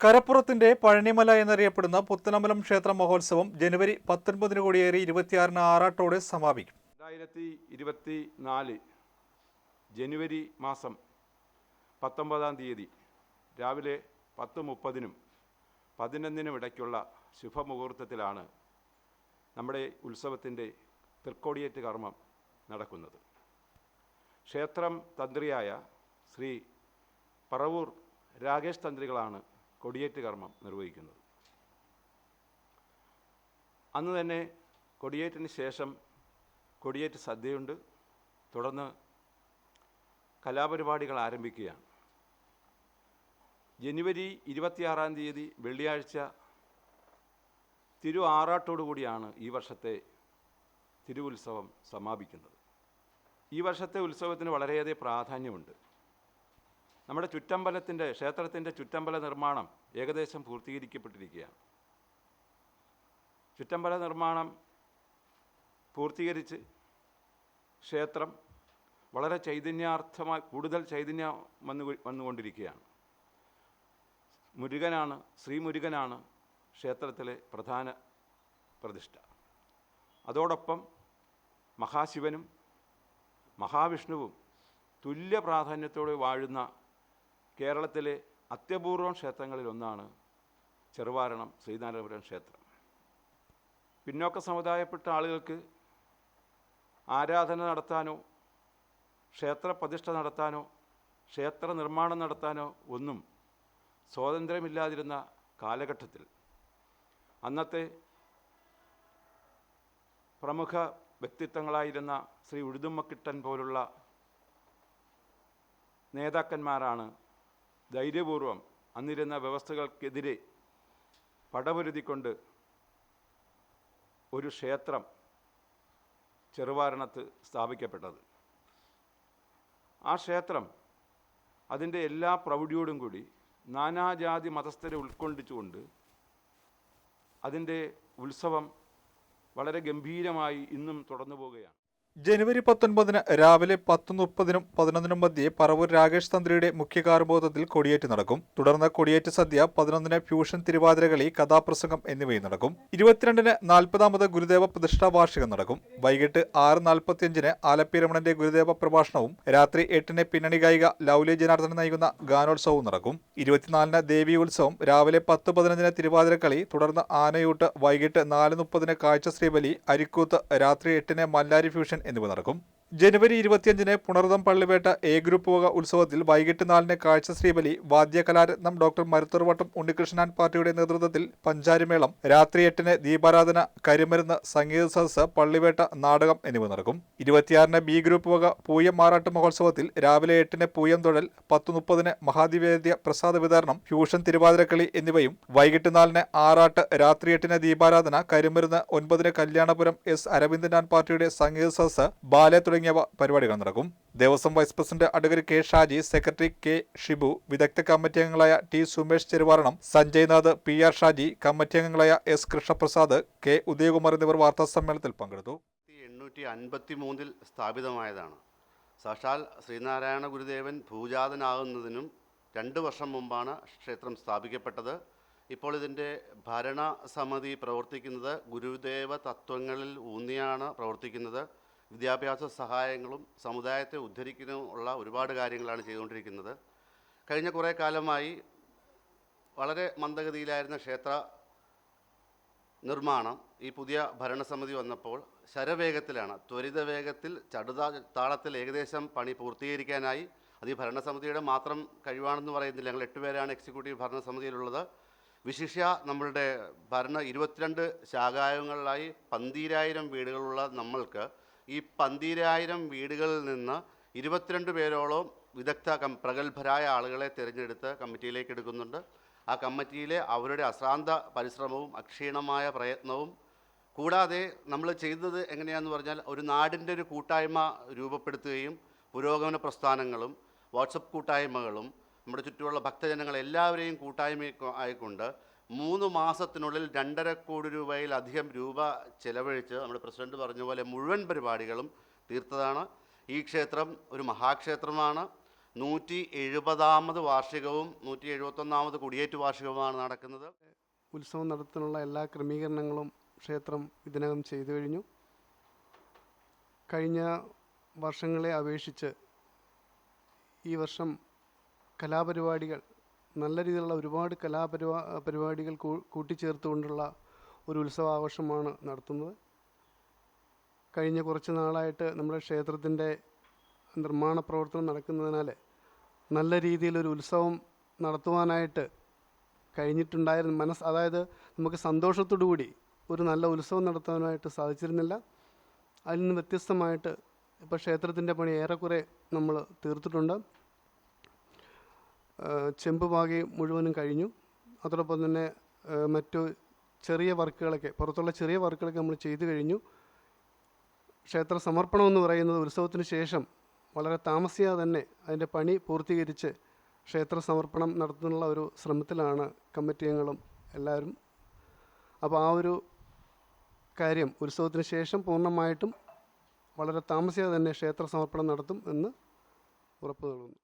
കരപ്പുറത്തിന്റെ പഴനിമല എന്നറിയപ്പെടുന്ന പുത്തനമലം ക്ഷേത്ര മഹോത്സവം ജനുവരി പത്തൊൻപതിന് കൂടിയേറി ഇരുപത്തിയാറിന് ആറാട്ടോടെ സമാപിക്കും. രണ്ടായിരത്തി ഇരുപത്തി നാല് ജനുവരി മാസം പത്തൊമ്പതാം തീയതി രാവിലെ പത്ത് മുപ്പതിനും പതിനൊന്നിനും ഇടയ്ക്കുള്ള ശുഭമുഹൂർത്തത്തിലാണ് നമ്മുടെ ഉത്സവത്തിന്റെ തൃക്കോടിയേറ്റ് കർമ്മം നടക്കുന്നത്. ക്ഷേത്രം തന്ത്രിയായ ശ്രീ പറവൂർ രാകേഷ് തന്ത്രികളാണ് കൊടിയേറ്റ് കർമ്മം നിർവഹിക്കുന്നത്. അന്ന് തന്നെ കൊടിയേറ്റിന് ശേഷം കൊടിയേറ്റ് സദ്യയുണ്ട്. തുടർന്ന് കലാപരിപാടികൾ ആരംഭിക്കുകയാണ്. ജനുവരി ഇരുപത്തിയാറാം തീയതി വെള്ളിയാഴ്ച തിരു ആറാട്ടോടുകൂടിയാണ് ഈ വർഷത്തെ തിരുവുത്സവം സമാപിക്കുന്നത്. ഈ വർഷത്തെ ഉത്സവത്തിന് വളരെയേറെ പ്രാധാന്യമുണ്ട്. നമ്മുടെ ചുറ്റമ്പലത്തിന്റെ ക്ഷേത്രത്തിന്റെ ചുറ്റമ്പല നിർമ്മാണം ഏകദേശം പൂർത്തീകരിക്കപ്പെട്ടിരിക്കുകയാണ്. ചുറ്റമ്പല നിർമ്മാണം പൂർത്തീകരിച്ച് ക്ഷേത്രം വളരെ ചൈതന്യാർത്ഥമായി കൂടുതൽ ചൈതന്യം വന്നു വന്നുകൊണ്ടിരിക്കുകയാണ്. മുരുകനാണ് ശ്രീ മുരുകനാണ് ക്ഷേത്രത്തിലെ പ്രധാന പ്രതിഷ്ഠ. അതോടൊപ്പം മഹാശിവനും മഹാവിഷ്ണുവും തുല്യ പ്രാധാന്യത്തോടെ വാഴുന്ന കേരളത്തിലെ അത്യപൂർവം ക്ഷേത്രങ്ങളിലൊന്നാണ് ചെറുവാരണം ശ്രീനാരായണപുരം ക്ഷേത്രം. പിന്നോക്ക സമുദായപ്പെട്ട ആളുകൾക്ക് ആരാധന നടത്താനോ ക്ഷേത്ര പ്രതിഷ്ഠ നടത്താനോ ക്ഷേത്ര നിർമ്മാണം നടത്താനോ ഒന്നും സ്വാതന്ത്ര്യമില്ലാതിരുന്ന കാലഘട്ടത്തിൽ അന്നത്തെ പ്രമുഖ വ്യക്തിത്വങ്ങളായിരുന്ന ശ്രീ ഉഴുതുമ്മക്കിട്ടൻ പോലുള്ള നേതാക്കന്മാരാണ് ധൈര്യപൂർവം അന്നിരുന്ന വ്യവസ്ഥകൾക്കെതിരെ പടപൊരുതിക്കൊണ്ട് ഒരു ക്ഷേത്രം ചെറുവാരണത്ത് സ്ഥാപിക്കപ്പെട്ടത്. ആ ക്ഷേത്രം അതിന്റെ എല്ലാ പ്രൗഢിയോടും കൂടി നാനാജാതി മതസ്ഥരെ ഉൾക്കൊണ്ടിച്ചുകൊണ്ട് അതിന്റെ ഉത്സവം വളരെ ഗംഭീരമായി ഇന്നും തുടർന്നു പോവുകയാണ്. ജനുവരി പത്തൊൻപതിന് രാവിലെ പത്ത് മുപ്പതിനും പതിനൊന്നിനും മധ്യേ പറവൂർ രാകേഷ് തന്ത്രിയുടെ മുഖ്യ കാർബോധത്തിൽ കൊടിയേറ്റ് നടക്കും. തുടർന്ന് കൊടിയേറ്റ് സദ്യ പതിനൊന്നിന് ഫ്യൂഷൻ തിരുവാതിരകളി കഥാപ്രസംഗം എന്നിവയും നടക്കും. ഇരുപത്തിരണ്ടിന് നാൽപ്പതാമത് ഗുരുദേവ പ്രതിഷ്ഠാ വാർഷികം നടക്കും. വൈകിട്ട് ആറ് നാൽപ്പത്തിയഞ്ചിന് ആലപ്പി രമണന്റെ ഗുരുദേവ പ്രഭാഷണവും രാത്രി എട്ടിന് പിന്നണി ഗായിക ലൗലി ജനാർദ്ദനൻ നയിക്കുന്ന ഗാനോത്സവവും നടക്കും. ഇരുപത്തിനാലിന് ദേവി ഉത്സവം രാവിലെ പത്ത് പതിനഞ്ചിന് തിരുവാതിരക്കളി തുടർന്ന് ആനയൂട്ട് വൈകിട്ട് നാല് മുപ്പതിന് കാഴ്ച ശ്രീബലി അരിക്കൂത്ത് രാത്രി എട്ടിന് മല്ലാരി ഫ്യൂഷൻ എന്നിവ നടക്കും? ജനുവരി ഇരുപത്തിയഞ്ചിന് പുണർദം പള്ളിവേട്ട എ ഗ്രൂപ്പ് വക ഉത്സവത്തിൽ വൈകിട്ട് നാലിന് കാഴ്ച ശ്രീബലി വാദ്യകലാരത്നം ഡോക്ടർ മരുത്തർവട്ടം ഉണ്ണികൃഷ്ണൻ പാർട്ടിയുടെ നേതൃത്വത്തിൽ പഞ്ചാരിമേളം. രാത്രി എട്ടിന് ദീപാരാധന കരിമരുന്ന് സംഗീത സദസ്സ് പള്ളിവേട്ട നാടകം എന്നിവ നടക്കും. ഇരുപത്തിയാറിന് ബി ഗ്രൂപ്പ് വക പൂയം മാറാട്ട് മഹോത്സവത്തിൽ രാവിലെ എട്ടിന് പൂയം തൊഴൽ പത്ത് മുപ്പതിന് മഹാദിവേദ്യ പ്രസാദ വിതരണം ഫ്യൂഷൻ തിരുവാതിരക്കളി എന്നിവയും വൈകിട്ട് നാലിന് ആറാട്ട് രാത്രി എട്ടിന് ദീപാരാധന കരിമരുന്ന് ഒൻപതിന് കല്യാണപുരം എസ് അരവിന്ദനാൻ പാർട്ടിയുടെ സംഗീത സദസ്സ് ബാലെ തുടങ്ങിയവ പരിപാടികൾ നടക്കും. Devaswom vice president advocate K Shaji secretary K Shibu വിദഗ്ധ കമ്മിറ്റി അംഗങ്ങളായ T Sumesh Cheruvaranam Sanjay Nath P R Shaji committee അംഗങ്ങളായ എസ് കൃഷ്ണപ്രസാദ് കെ ഉദയകുമാർ എന്നിവർ വാർത്താ സമ്മേളനത്തിൽ പങ്കെടുത്തു. എണ്ണൂറ്റി അൻപത്തി മൂന്നിൽ സ്ഥാപിതമായതാണ്. സാക്ഷാൽ ശ്രീനാരായണ ഗുരുദേവൻ ഭൂജാതനാകുന്നതിനും രണ്ട് വർഷം മുമ്പാണ് ക്ഷേത്രം സ്ഥാപിക്കപ്പെട്ടത്. ഇപ്പോൾ ഇതിന്റെ ഭരണസമിതി പ്രവർത്തിക്കുന്നത് ഗുരുദേവ തത്വങ്ങളിൽ ഊന്നിയാണ് പ്രവർത്തിക്കുന്നത്. വിദ്യാഭ്യാസ സഹായങ്ങളും സമുദായത്തെ ഉദ്ധരിക്കുന്നുള്ള ഒരുപാട് കാര്യങ്ങളാണ് ചെയ്തുകൊണ്ടിരിക്കുന്നത്. കഴിഞ്ഞ കുറേ കാലമായി വളരെ മന്ദഗതിയിലായിരുന്ന ക്ഷേത്ര നിർമ്മാണം ഈ പുതിയ ഭരണസമിതി വന്നപ്പോൾ ശരവേഗത്തിലാണ്. ത്വരിത വേഗത്തിൽ ചടുതാ താളത്തിൽ ഏകദേശം പണി പൂർത്തീകരിക്കാനായി അത് ഈ ഭരണസമിതിയുടെ മാത്രം കഴിവാണെന്ന് പറയുന്നില്ല. ഞങ്ങൾ എട്ടുപേരാണ് എക്സിക്യൂട്ടീവ് ഭരണസമിതിയിലുള്ളത്. വിശിഷ്യ നമ്മളുടെ ഭരണ ഇരുപത്തിരണ്ട് ശാഖായങ്ങളിലായി പന്തീരായിരം വീടുകളുള്ള നമ്മൾക്ക് ഈ പന്തിരായിരം വീടുകളിൽ നിന്ന് ഇരുപത്തിരണ്ട് പേരോളം വിദഗ്ധ കം പ്രഗത്ഭരായ ആളുകളെ തിരഞ്ഞെടുത്ത് കമ്മിറ്റിയിലേക്ക് എടുക്കുന്നുണ്ട്. ആ കമ്മിറ്റിയിലെ അവരുടെ അശ്രാന്ത പരിശ്രമവും അക്ഷീണമായ പ്രയത്നവും കൂടാതെ നമ്മൾ ചെയ്തത് എങ്ങനെയാണെന്ന് പറഞ്ഞാൽ ഒരു നാടിന്റെ ഒരു കൂട്ടായ്മ രൂപപ്പെടുത്തുകയും പുരോഗമന പ്രസ്ഥാനങ്ങളും വാട്സപ്പ് കൂട്ടായ്മകളും നമ്മുടെ ചുറ്റുമുള്ള ഭക്തജനങ്ങൾ എല്ലാവരെയും കൂട്ടായ്മ ആയിക്കൊണ്ട് മൂന്ന് മാസത്തിനുള്ളിൽ രണ്ടര കോടി രൂപയിലധികം രൂപ ചെലവഴിച്ച് നമ്മുടെ പ്രസിഡന്റ് പറഞ്ഞ പോലെ മുഴുവൻ പരിപാടികളും തീർത്തതാണ്. ഈ ക്ഷേത്രം ഒരു മഹാക്ഷേത്രമാണ്. നൂറ്റി എഴുപതാമത് വാർഷികവും നൂറ്റി എഴുപത്തൊന്നാമത് കുടിയേറ്റ് വാർഷികവുമാണ് നടക്കുന്നത്. ഉത്സവം നടത്തുന്നുള്ള എല്ലാ ക്രമീകരണങ്ങളും ക്ഷേത്രം ഇതിനകം ചെയ്തു കഴിഞ്ഞു. കഴിഞ്ഞ വർഷങ്ങളെ അപേക്ഷിച്ച് ഈ വർഷം കലാപരിപാടികൾ നല്ല രീതിയിലുള്ള ഒരുപാട് കലാപരിപാ പരിപാടികൾ കൂട്ടിച്ചേർത്തുകൊണ്ടുള്ള ഒരു ഉത്സവാഘോഷമാണ് നടത്തുന്നത്. കഴിഞ്ഞ കുറച്ച് നാളായിട്ട് നമ്മുടെ ക്ഷേത്രത്തിന്റെ നിർമ്മാണ പ്രവർത്തനം നടക്കുന്നതിനാൽ നല്ല രീതിയിലൊരു ഉത്സവം നടത്തുവാനായിട്ട് കഴിഞ്ഞിട്ടുണ്ടായിരുന്നു. മനസ്സ് അതായത് നമുക്ക് സന്തോഷത്തോടു കൂടി ഒരു നല്ല ഉത്സവം നടത്താനായിട്ട് സാധിച്ചിരുന്നില്ല. അതിൽ നിന്ന് വ്യത്യസ്തമായിട്ട് ഇപ്പോൾ ക്ഷേത്രത്തിന്റെ പണി ഏറെക്കുറെ നമ്മൾ തീർത്തിട്ടുണ്ട്. ചെമ്പ് പാകി മുഴുവനും കഴിഞ്ഞു. അതോടൊപ്പം തന്നെ മറ്റു ചെറിയ വർക്കുകളൊക്കെ പുറത്തുള്ള ചെറിയ വർക്കുകളൊക്കെ നമ്മൾ ചെയ്തു കഴിഞ്ഞു. ക്ഷേത്ര സമർപ്പണം എന്ന് പറയുന്നത് ഉത്സവത്തിന് ശേഷം വളരെ താമസിയാതെ തന്നെ അതിന്റെ പണി പൂർത്തീകരിച്ച് ക്ഷേത്ര സമർപ്പണം നടത്തുന്നുള്ള ഒരു ശ്രമത്തിലാണ് കമ്മിറ്റി അംഗങ്ങളും എല്ലാവരും. അപ്പോൾ ആ ഒരു കാര്യം ഉത്സവത്തിന് ശേഷം പൂർണമായിട്ടും വളരെ താമസിയാതെ തന്നെ ക്ഷേത്ര സമർപ്പണം നടത്തും എന്ന് ഉറപ്പ് നൽകുന്നു.